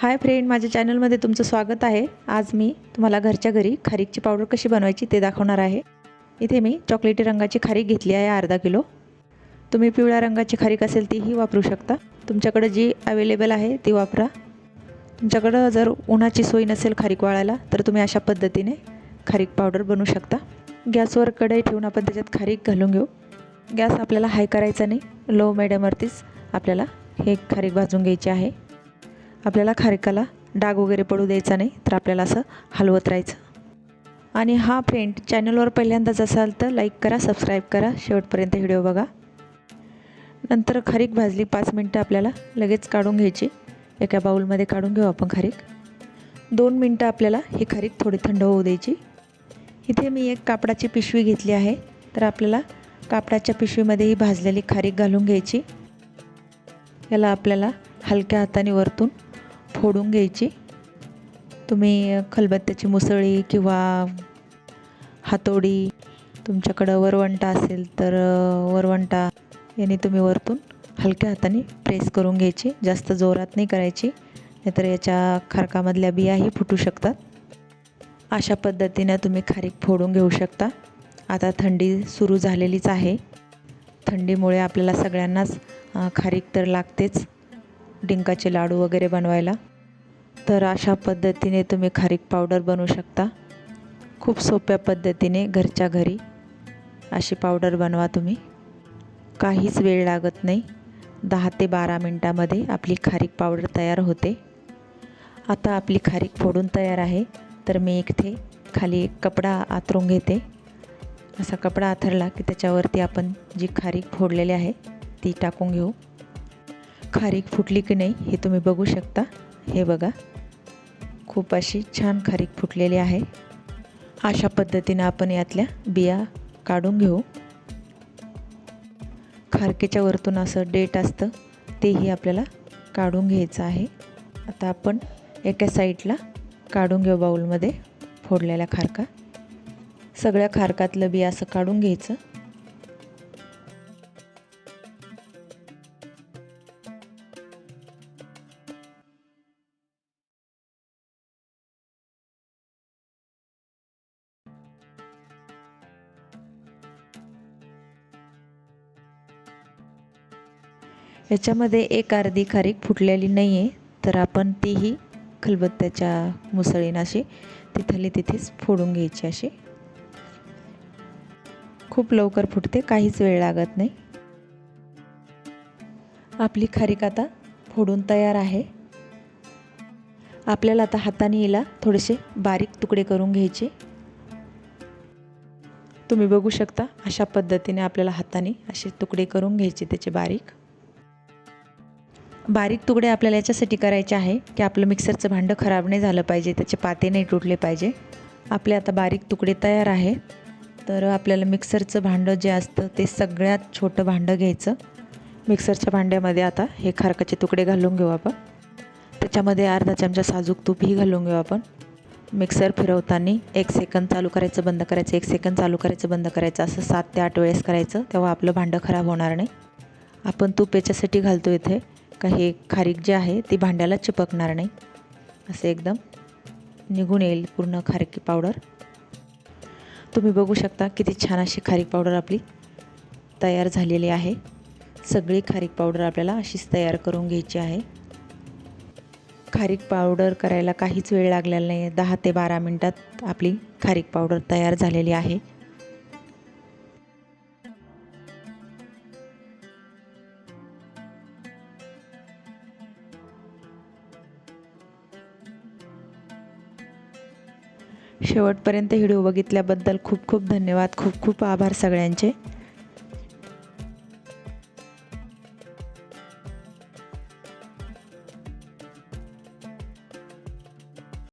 Hi friend माझ्या चॅनलमध्ये तुमचं स्वागत आहे. आज मी तुम्हाला घरच्या घरी खारीकची पावडर कशी बनवायची ते दाखवणार आहे. इथे मी चॉकलेटी रंगाची खारीक घेतली आहे अर्धा किलो. तुम्ही पिवळ्या रंगाची खारीक असेल तीही वापरू शकता. तुमच्याकडं जी अवेलेबल आहे ती वापरा. तुमच्याकडं जर उन्हाची सोय नसेल खारीक वाळायला तर तुम्ही अशा पद्धतीने खारीक पावडर बनवू शकता. गॅसवर कढई ठेवून आपण त्याच्यात खारीक घालून घेऊ. गॅस आपल्याला हाय करायचा नाही. लो मिडियमवरतीच आपल्याला हे खारीक भाजून घ्यायची आहे. आपल्याला खारकाला डाग वगैरे पडू द्यायचा नाही तर आपल्याला असं हलवत राहायचं. आणि हा फ्रेंड चॅनलवर पहिल्यांदाच असाल तर लाईक करा सबस्क्राईब करा. शेवटपर्यंत व्हिडिओ बघा. नंतर खारीक भाजली पाच मिनटं आपल्याला लगेच काढून घ्यायची. एका बाऊलमध्ये काढून घेऊ आपण खारीक. दोन मिनटं आपल्याला ही खारीक थोडी थंड होऊ द्यायची. इथे मी एक कापडाची पिशवी घेतली आहे. तर आपल्याला कापडाच्या पिशवीमध्ये ही भाजलेली खारीक घालून घ्यायची. याला आपल्याला हलक्या हाताने वरतून फोडून घ्यायची. तुम्ही खलबत्त्याची मुसळी किंवा हातोडी तुमच्याकडं वरवंटा असेल तर वरवंटा याने तुम्ही वरतून हलक्या हाताने प्रेस करून घ्यायची. जास्त जोरात नाही करायची नाहीतर याच्या खारकामधल्या बियाही फुटू शकतात. अशा पद्धतीनं तुम्ही खारीक फोडून घेऊ शकता. आता थंडी सुरू झालेलीच आहे. थंडीमुळे आपल्याला सगळ्यांनाच खारीक तर लागतेच. डिंकाचे लाडू वगैरे बनवायला. तर अशा पद्धतीने तुम्ही खारीक पावडर बनवू शकता. खूप सोप्या पद्धतीने घरच्या घरी अशी पावडर बनवा तुम्ही. काहीच वेळ लागत नाही. दहा ते बारा मिनटामध्ये आपली खारीक पावडर तयार होते. आता आपली खारीक फोडून तयार आहे. तर मी इथे खाली एक कपडा आथरून घेते. असा कपडा आथरला की त्याच्यावरती आपण जी खारीक फोडलेली आहे ती टाकून घेऊ. खारीक फुटली की नाही हे तुम्ही बघू शकता. हे बघा. खूप अशी छान खारीक फुटलेली आहे. अशा पद्धतीनं आपण यातल्या बिया काढून घेऊ. खारकेच्या वरतून असं डेट असतं तेही आपल्याला काढून घ्यायचं आहे. आता आपण एका साईडला काढून घेऊ बाऊलमध्ये फोडलेल्या खारका. सगळ्या खारकातलं बिया असं काढून घ्यायचं. याच्यामध्ये एक अर्धी खारीक फुटलेली नाही आहे तर आपण तीही खलबत्त्याच्या मुसळीनं अशी तिथली तिथेच फोडून घ्यायची अशी. खूप लवकर फुटते काहीच वेळ लागत नाही. आपली खारीक आता फोडून तयार आहे. आपल्याला आता हाताने हिला थोडेसे बारीक तुकडे करून घ्यायचे. तुम्ही बघू शकता अशा पद्धतीने आपल्याला हाताने असे तुकडे करून घ्यायचे त्याचे बारीक. बारीक तुकडे आपल्याला याच्यासाठी करायचे आहे की आपलं मिक्सरचं भांडं खराब नाही झालं पाहिजे त्याचे पाते नाही तुटले पाहिजे. आपले आता बारीक तुकडे तयार आहे. तर आपल्याला मिक्सरचं भांडं जे असतं ते सगळ्यात छोटं भांडं घ्यायचं. मिक्सरच्या भांड्यामध्ये आता हे खारकाचे तुकडे घालून घेऊ आपण. त्याच्यामध्ये अर्धा चमचा साजूक तूपही घालून घेऊ आपण. मिक्सर फिरवताना एक सेकंद चालू करायचं बंद करायचं एक सेकंद चालू करायचं बंद करायचं. असं सात ते आठ वेळेस करायचं तेव्हा आपलं भांडं खराब होणार नाही. आपण तूप याच्यासाठी घालतो इथे. का हे खारीक जे आहे ती भांड्याला चिपकणार नाही. असे एकदम निघून येईल पूर्ण खारीक पावडर तुम्ही बघू शकता किती छान अशी खारीक पावडर आपली तयार झालेली आहे. सगळी खारीक पावडर आपल्याला अशीच तयार करून घ्यायची आहे. खारीक पावडर करायला काहीच वेळ लागलेला नाही. दहा ते बारा मिनटात आपली खारीक पावडर तयार झालेली आहे. शेवटपर्यंत व्हिडिओ बघितल्याबद्दल खूप खूप धन्यवाद. खूप खूप आभार सगळ्यांचे.